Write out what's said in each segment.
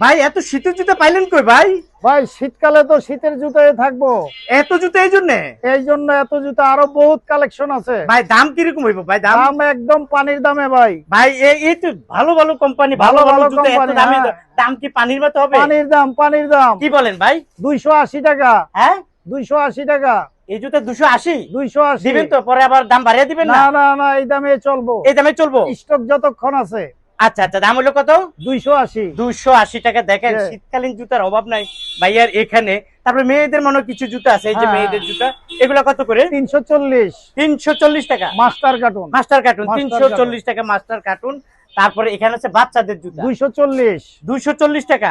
ভাই এত শীতের জুতা পাইলেন কই ভাই? ভাই শীতকালে তো শীতের জুতায় থাকব। এত জুতা এই জন্য? এই জন্য এত জুতা আরও বহুত কালেকশন আছে। ভাই দাম কীরকম হইব ভাই দাম? দাম একদম পানির দামে ভাই। ভাই এই- তো ভালো ভালো কোম্পানি ভালো ভালো জুতা এত company, দামি হ্যাঁ। দাম কি পানির মতো হবে? পানির দাম পানির দাম। কি বলেন ভাই? দুইশো আশি টাকা। হ্যাঁ? দুইশো আশি টাকা। এই জুতা দুশো আশি? দুইশো আশি। দিবেন তো পরে আবার দাম বাড়িয়ে দিবেন না না না এই দামে চলবো। এই দামে চলবো? স্টক যতক্ষণ আছে। আচ্ছা আচ্ছা দাম হলো কত? দুইশো আশি। দুইশো আশি টাকা। দেখেন হ্যাঁ। শীতকালীন জুতার অভাব নাই। ভাইয়ার এখানে তারপরে মেয়েদের মনে কিছু জুতা আছে এই যে হ্যাঁ। মেয়েদের জুতা। এগুলা কত করে? তিনশো চল্লিশ। তিনশো চল্লিশ টাকা। Master cartoon. মাস্টার কার্টুন তিনশো চল্লিশ টাকা মাস্টার কার্টুন। তারপরে এখানে আছে বাচ্চাদের জুতা। দুইশো চল্লিশ। দুইশো চল্লিশ টাকা।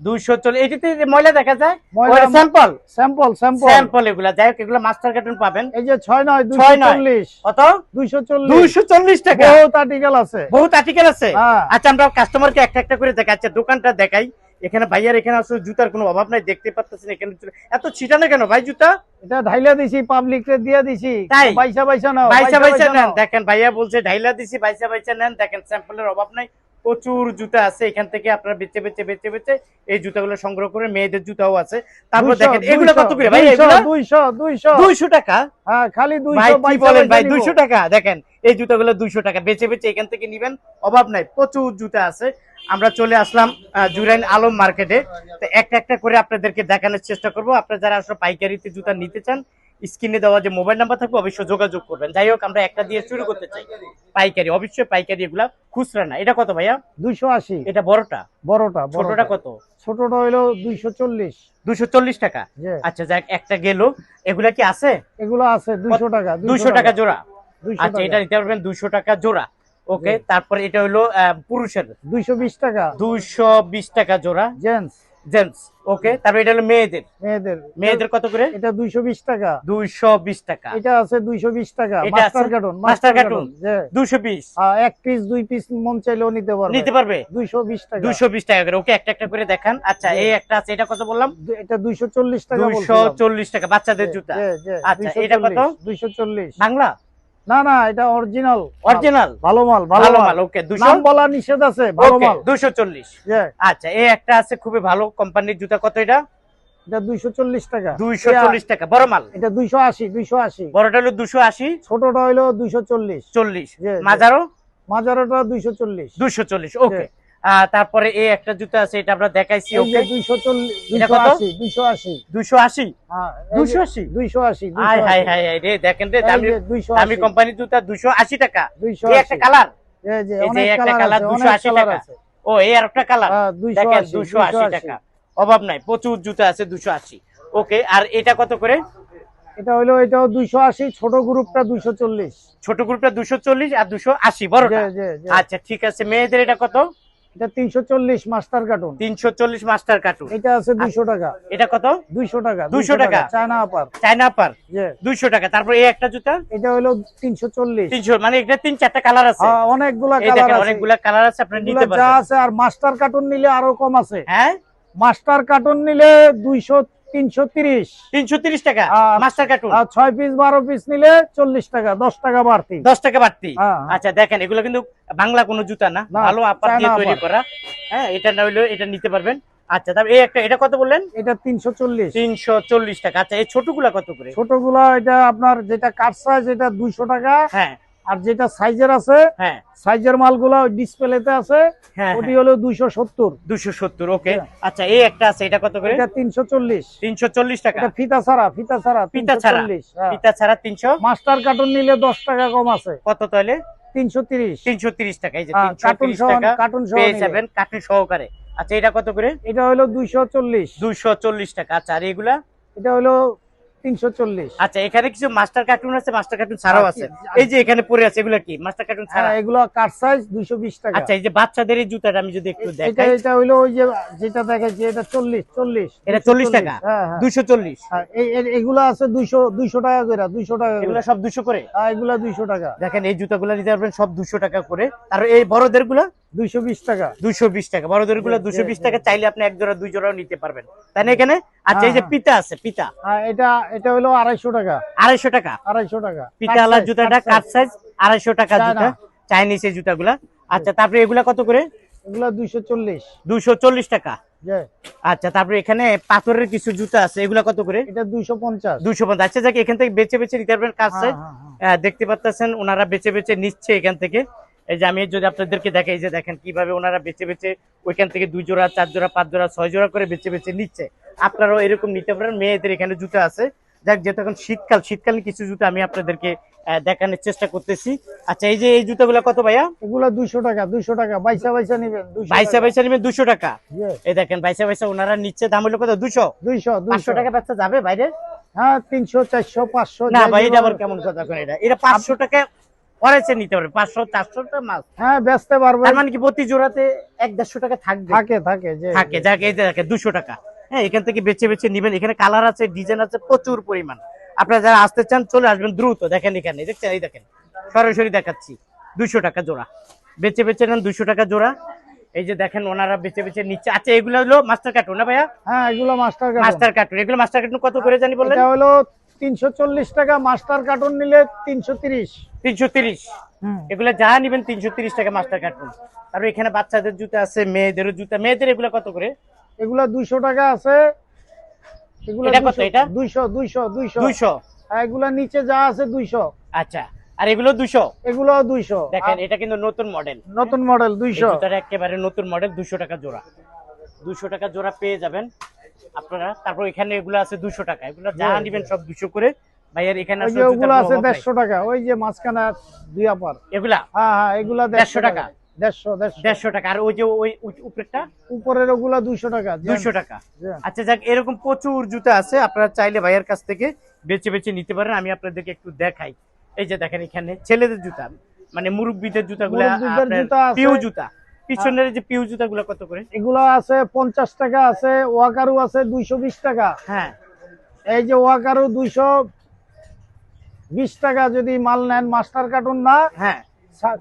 যে দুইশো চল্লিশ। এটিতে যে ময়লা দেখা যায় স্যাম্পল স্যাম্পল স্যাম্পল স্যাম্পল এগুলা। যাই এগুলো মাস্টার কার্টুন পাবেন। এই যে ছয় নয় দুইশো ছয় নয়। চল্লিশ। কত? দুইশো চল্লিশ। দুইশো চল্লিশ টাকা। বহুত আর্টিকেল আছে। বহুত আর্টিকেল আছে। আচ্ছা আমরা কাস্টমারকে একটা একটা করে দেখাই দোকানটা দেখাই। এখানে ভাইয়ার এখানে আসলে জুতার কোনো অভাব নাই দেখতে পাচ্ছেন এখানে এত ছিটানো কেন ভাই জুতা? এটা ঢাইলা দিছি পাবলিক রে দিয়ে দিছি? পয়সা পয়সা নাও বাইসা বাইসা নেন। দেখেন ভাইয়া বলছে ঢাইলা দিছি বাইসা বাইসা নেন। দেখেন স্যাম্পলের অভাব নাই। প্রচুর জুতা আছে এখান থেকে আপনারা বেচে বেচে বেচে বেচে এই জুতাগুলো সংগ্রহ করে মেয়েদের জুতাও আছে। তারপর দেখেন এগুলো কত করে ভাই? 200, এগুলো? 200 200 দুইশো টাকা? হ্যাঁ খালি ভাই 200 কি বলেন ভাই দুইশো টাকা? দেখেন এই জুতাগুলো দুইশো টাকা। বেচে বেচে এখান থেকে নিবেন অভাব নাই প্রচুর জুতা আছে। আমরা চলে আসলাম জুরাইন আলম মার্কেটে। তো একটা একটা করে আপনাদেরকে দেখানোর চেষ্টা করব। আপনারা যারা আসলে পাইকারিতে জুতা নিতে চান স্ক্রিনে দেওয়া যে মোবাইল নাম্বার থাকবে অবশ্যই যোগাযোগ করবেন। যাই হোক আমরা একটা দিয়ে শুরু করতে চাই। পাইকারি অবশ্যই পাইকারি এগুলা। খুচরা না। এটা কত ভাইয়া? 280 এটা বড়টা? বড়টা ছোটটা কত? ছোটটা হইল 240 দুশো চল্লিশ টাকা? আচ্ছা যাক একটা গেল। এগুলা কি আছে? এগুলো আছে 200 টাকা দুইশো টাকা জোড়া? আচ্ছা এটা নিতে পারবেন দুশো টাকা জোড়া। ওকে। তারপরে এটা হলো পুরুষের। 220 টাকা। দুইশো বিশ টাকা জোড়া। জেন্টস। জেন্টস ওকে তারপরে এটা হলো মেয়েদের। মেয়েদের। মেয়েদের কত করে? এটা 220 টাকা। দুইশো বিশ টাকা। এটা আছে 220 টাকা। মাস্টার? Cartoon master cartoon? এক পিস দুই পিস মন চাইলেও নিতে পারবে। নিতে পারবে? 220 টাকা। দুইশো বিশ টাকা করে। ওকে একটা একটা করে দেখান। আচ্ছা এই একটা আছে এটা কত বললাম? এটা 240 টাকা দুইশো বলছিলাম চল্লিশ টাকা বাচ্চাদের জুতা। আচ্ছা, এটা কত? 240 বাংলা? না না এটা অরিজিনাল অরিজিনাল ভালো মাল ভালো মাল। ওকে নাম বলা নিষেধ আছে ভালো মাল। দুশো চল্লিশ। যে আচ্ছা এই একটা আছে খুবই ভালো কোম্পানির জুতা কত এটা? এটা 240 টাকা। দুইশো চল্লিশ টাকা বড় মাল? এটা 280 280 বড়টা হলো দুশো আশি ছোটটা হইল 240 চল্লিশ। জি, জি। মাজারও মাজারটা 240 দুশো চল্লিশ ওকে তারপরে এই একটা জুতো আছে এটা আমরা দেখাইছি ওকে? 240 280 280 দুশো আশি হ্যাঁ 280? 280 হাই হাই হাই হাই রে দেখেন রে দামি দামি কোম্পানি জুতা দুশো আশি টাকা। এই একটা কালার? এই যে একটা কালার কালার আছে দুশো অনেক আশি কালার টাকা। ও এই আর একটা কালার? হ্যাঁ দেখেন 280 দুশো আশি টাকা। অভাব নাই প্রচুর জুতা আছে দুশো আশি। ওকে আর এটা কত করে? এটা হইল এটাও 280 ছোট গ্রুপটা 240 ছোট গ্রুপটা দুশো চল্লিশ আর দুশো আশি বড়টা। আচ্ছা ঠিক আছে মেয়েদের এটা কত? এটা 340 মাস্টার কার্টুন তিনশো চল্লিশ মাস্টার কার্টুন এটা আছে 200 টাকা। এটা কত? 200 টাকা 200 টাকা। চায়না আপার চায়না পার যে দুইশো টাকা। তারপর এই একটা জুতা? এটা হলো 340 তিনশো মানে এটা তিন চারটা কালার আছে। হ্যাঁ অনেকগুলা কালার আছে। অনেকগুলা কালার আছে আপনি নিতে এগুলা যা আছে আর মাস্টার কার্টুন নিলে আরও কম আছে। হ্যাঁ? মাস্টার কার্টুন নিলে 200 330 তিনশো তিরিশ টাকা। মাস্টার কার্টুন 6 পিস 12 পিস নিলে 40 টাকা 10 টাকা বাড়তি। দশ টাকা বাড়তি? হ্যাঁ, হ্যাঁ। আচ্ছা দেখেন এগুলো কিন্তু বাংলা কোনো জুতা না। ভালো আপার দিয়ে তৈরি করা। হ্যাঁ এটা না হইলেও এটা নিতে পারবেন। আচ্ছা এই একটা এটা কত বললেন? এটা 340 তিনশো চল্লিশ টাকা। আচ্ছা এই ছোটগুলা কত করে? ছোটগুলা এটা আপনার যেটা কাট সাইজ এটা 200 টাকা। হ্যাঁ। আর যেটা সাইজের আছে হ্যাঁ। সাইজের মালগুলা ডিসপ্লেতে আছে হ্যাঁ ওটি হলো 270 দুশো সত্তর ওকে হ্যাঁ। আচ্ছা এই একটা আছে এটা কত করে? এটা 340 তিনশো চল্লিশ টাকা। এটা ফিতা ছাড়া ফিতা ছাড়া ফিতা ছাড়া? 340 হ্যাঁ। ছাড়া তিনশো? মাস্টার কার্টুন নিলে 10 টাকা কম আছে। কত তাহলে? 330 তিনশো তিরিশ টাকা এই যে হ্যাঁ, তিনশো কার্টুন তিরিশ সহ টাকা। কার্টুন সহ পেয়ে যাবেন কার্টুন সহকারে। আচ্ছা এটা কত করে? এটা হলো 240 দুইশো চল্লিশ টাকা। আচ্ছা আর এগুলা? এটা হলো 340 আচ্ছা এখানে কিছু মাস্টার কার্টুন আছে মাস্টার কার্টুন ছাড়াও আছে। আচ্ছা, এই যে এখানে পড়ে আছে এগুলা কি? মাস্টার কার্টুন ছাড়া? হ্যাঁ এগুলো কাট সাইজ 220 টাকা। আচ্ছা এই যে বাচ্চাদের এই জুতাটা আমি যদি একটু এটা দেখাই। এটা হলো ওই যে যেটা দেখাচ্ছি এটা 40 40 এটা 40 টাকা? হ্যাঁ হ্যাঁ। দুইশো চল্লিশ? হ্যাঁ, এই এগুলো আছে 200 200 টাকা করে 200 টাকা এগুলো সব দুশো করে? হ্যাঁ এগুলো 200 টাকা। দেখেন এই জুতাগুলো নিতে পারবেন সব দুশো টাকা করে। আর এই বড়দেরগুলা 220 টাকা। দুশো বিশ টাকা। টাকা চাইলে আপনি এক জোড়া দুই জোড়াও নিতে পারবেন। তাই না এখানে? আচ্ছা এই যে হ্যাঁ, পিতা আছে পিতা। হ্যাঁ এটা এটা হলো 250 টাকা। আড়াইশো টাকা? 250 টাকা। পিতা জুতাটা কাট সাইজ আড়াইশো টাকা জুতা চাইনিজ এই জুতাগুলা। আচ্ছা তারপরে এগুলা কত করে? এগুলা দুইশো চল্লিশ। দুইশো চল্লিশ টাকা। আচ্ছা তারপরে এখানে পাথরের কিছু জুতা আছে এগুলা কত করে? এটা দুইশো পঞ্চাশ। দুইশো পঞ্চাশ। আচ্ছা যাক এখান থেকে বেছে বেছে নিতে পারবেন হ্যাঁ, হ্যাঁ, হ্যাঁ। দেখতে পাচ্ছেন ওনারা বেছে বেছে নিচ্ছে এখান থেকে। এই যে আমি যদি আপনাদেরকে দেখাই যে দেখেন কীভাবে ওনারা বেছে বেছে ওইখান থেকে দুই জোড়া চার জোড়া পাঁচ জোড়া ছয় জোড়া করে বেছে বেছে নিচ্ছে। আপনারাও এরকম নিতে পারেন মেয়েদের এখানে জুতো আছে। যাক যেহেতু এখন শীতকাল শীতকালীন কিছু জুতো আমি আপনাদেরকে দেখানোর চেষ্টা করতেছি। আচ্ছা এই যে এই জুতোগুলো কত ভাইয়া? এগুলা দুইশো টাকা দুইশো টাকা। বাইসা বাইসা নিবেন টাকা। বাইসা নেবেন দুশো টাকা? এই দেখেন বাইসা বাইসা ওনারা নিচ্ছে দাম হলো কত? দুশো দুইশো দুইশো। টাকা বাচ্চা যাবে বাইরে? হ্যাঁ তিনশো চারশো পাঁচশো না ভাই এটা আবার কেমন কথা এটা? এটা পাঁচশো টাকা অরেছে নিতে পারবে। পাঁচশো মাছ। হ্যাঁ বেচতে পারবে। তার মানে কি প্রতি জোড়াতে এক দেড়শো টাকা থাকবে? থাকে থাকে থাকে যাকে এই দুশো টাকা। হ্যাঁ এখান থেকে বেছে বেছে নিবেন। এখানে কালার আছে ডিজাইন আছে প্রচুর পরিমাণ। আপনারা যারা আসতে চান চলে আসবেন দ্রুত। দেখেন এখানে দেখছেন? এই দেখেন সরাসরি দেখাচ্ছি। দুশো টাকা জোড়া। বেচে বেচে নেন দুশো টাকা জোড়া। এই যে দেখেন ওনারা বেচে বেচে নিচ্ছে। আচ্ছা এগুলো হলো মাস্টার কার্টুন না ভাইয়া? হ্যাঁ এগুলো মাস্টার মাস্টার কার্টুন। এগুলো মাস্টার কার্টুন কত করে জানি বললেন হলো তিনশো চল্লিশ টাকা মাস্টার কার্টুন নিলে তিনশো তিরিশ। তিনশো তিরিশ। এগুলো যা নিবেন তিনশো তিরিশ টাকা মাস্টার কার্টুন। তারপর এখানে বাচ্চাদের জুতা আছে মেয়েদেরও জুতা। মেয়েদের এগুলো কত করে? এগুলা দুইশো টাকা আছে। এগুলা এটা কত এটা? দুইশো দুইশো দুইশো। দুইশো। আর এগুলা নিচে যা আছে দুইশো। আচ্ছা আর এগুলো দুশো এগুলো দুইশো। দেখেন এটা কিন্তু নতুন মডেল। নতুন মডেল দুইশো। একেবারে নতুন মডেল দুশো টাকা জোড়া। দুশো টাকা জোড়া পেয়ে যাবেন। আপনারা তারপর এখানে এগুলো আছে দুশো টাকা। এগুলো যা নিবেন সব দুশো করে। ভাইয়ার এখানে ওগুলো আছে দেড়শো টাকা ওই যে মাঝখানে দুই আপার। এগুলা? হ্যাঁ হ্যাঁ এগুলা দেড়শো দেড়শো টাকা? টাকা। দেড়শো দেড়শো। দেড়শো টাকা। ওই যে ওই উপরেরটা? উপরের ওগুলা দুইশো টাকা দুইশো টাকা। আচ্ছা যাক এরকম প্রচুর জুতা আছে। আপনারা চাইলে ভাইয়ের কাছ থেকে বেছে বেছে নিতে পারেন। আমি আপনাদেরকে একটু দেখাই। এই যে দেখেন এখানে ছেলেদের জুতা মানে মুরব্বীদের জুতা। পিউ জুতা। পিছনের যে পিউ জুতাগুলো কত করে? এগুলো আছে পঞ্চাশ টাকা আছে ওয়াকারু আছে দুইশো বিশ টাকা। হ্যাঁ। এই যে ওয়াকারু দুইশো বিশ টাকা যদি মাল নেন মাস্টার কার্টুন না হ্যাঁ।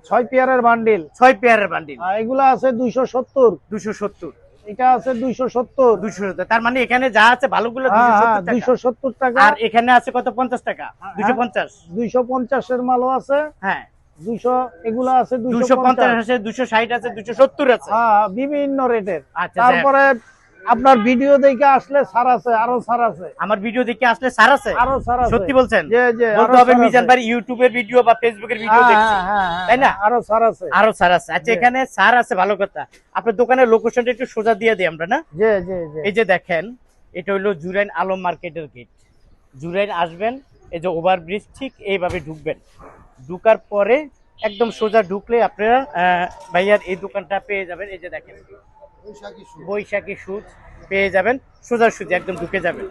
ছয় পেয়ারের বান্ডিল। ছয় পেয়ারের বান্ডিল। এগুলো আছে দুইশো সত্তর। দুশো সত্তর। এটা আছে দুইশো সত্তর। দুশো সত্তর। তার মানে এখানে যা আছে ভালোগুলো হ্যাঁ দুশো হ্যাঁ সত্তর টাকা। দুইশো সত্তর টাকা। আর এখানে আছে কত? পঞ্চাশ টাকা? দুশো পঞ্চাশ। দুইশো পঞ্চাশের মালও আছে। হ্যাঁ। দুইশো এগুলো আছে দুইশো পঞ্চাশ। আছে দুশো ষাট আছে দুশো সত্তর আছে। হ্যাঁ বিভিন্ন রেটের। আচ্ছা তারপরে আপনার ভিডিও দেখে আসলে ছাড় আছে আরও ছাড় আছে। আমার ভিডিও দেখে আসলে সার আছে? আরও ছাড় আছে। সত্যি বলছেন? বলতে হবে মিজান ভাই ইউটিউবের ভিডিও বা ফেসবুকের ভিডিও হ্যাঁ, দেখছি। হ্যাঁ, হ্যাঁ, হ্যাঁ, তাই না? আরও ছাড় আছে। আরও সার আছে। আচ্ছা এখানে সার আছে ভালো কথা। আপনার দোকানের লোকেশনটা একটু সোজা দিয়ে দিই আমরা না? জি জি জি। এই যে দেখেন এটা হলো জুরাইন আলম মার্কেটের গেট জুরাইন আসবেন এই যে ওভারব্রিজ ঠিক এইভাবে ঢুকবেন। ঢুকার পরে একদম সোজা ঢুকলে আপনারা আহ, ভাইয়ার এই দোকানটা পেয়ে যাবেন এই যে দেখেন বৈশাখী সুদ পেয়ে যাবেন সোজা সুজি একদম ঢুকে যাবেন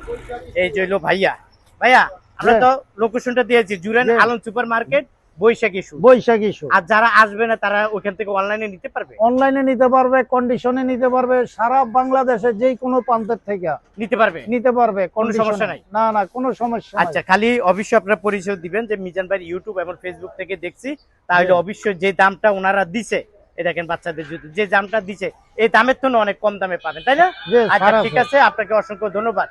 এই যে ভাইয়া ভাইয়া আমরা হ্যাঁ। তো লোকেশনটা দিয়েছি জুরাইন হ্যাঁ। আলম সুপার মার্কেট বৈশাখী সুদ। বৈশাখী শু আর যারা আসবে না তারা ওখান থেকে অনলাইনে নিতে পারবে? অনলাইনে নিতে পারবে কন্ডিশনে নিতে পারবে সারা বাংলাদেশে যে কোনো প্রান্তের থেকে। নিতে পারবে? নিতে পারবে কোনো সমস্যা নাই? না না কোনো সমস্যা আচ্ছা খালি অবশ্যই আপনারা পরিচয় দিবেন যে মিজান ভাই ইউটিউব এবং ফেসবুক থেকে দেখছি। তাহলে অবশ্যই যে দামটা ওনারা দিছে দেখেন বাচ্চাদের জুতো যে দামটা দিছে এই দামের জন্য অনেক কম দামে পাবেন তাই না? আচ্ছা ঠিক আছে আপনাকে অসংখ্য ধন্যবাদ।